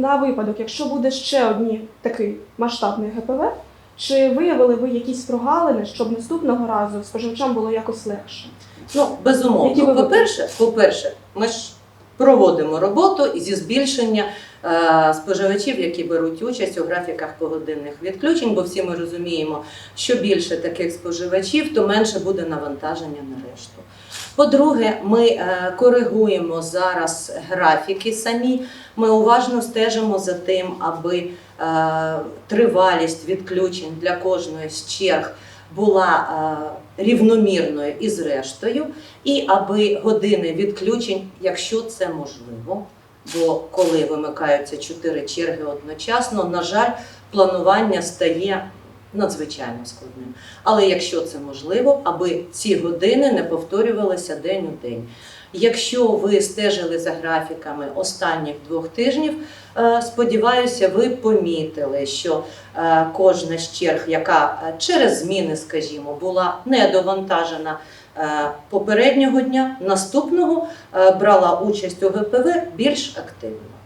на випадок, якщо буде ще одні такий масштабний ГПВ, чи виявили ви якісь прогалини, щоб наступного разу споживачам було якось легше? Ну, безумовно. По-перше, по-перше, ми ж проводимо роботу зі збільшення е, споживачів, які беруть участь у графіках погодинних відключень, бо всі ми розуміємо, що більше таких споживачів, то менше буде навантаження на решту. По-друге, ми е, коригуємо зараз графіки самі. Ми уважно стежимо за тим, аби е, тривалість відключень для кожної з черг була е, рівномірною із рештою, і аби години відключень, якщо це можливо, бо коли вимикаються чотири черги одночасно, на жаль, планування стає надзвичайно складним. Але якщо це можливо, аби ці години не повторювалися день у день. Якщо ви стежили за графіками останніх двох тижнів, е, сподіваюся, ви помітили, що е, кожна з черг, яка е, через зміни, скажімо, була недовантажена попереднього дня, наступного брала участь у ГПВ більш активно.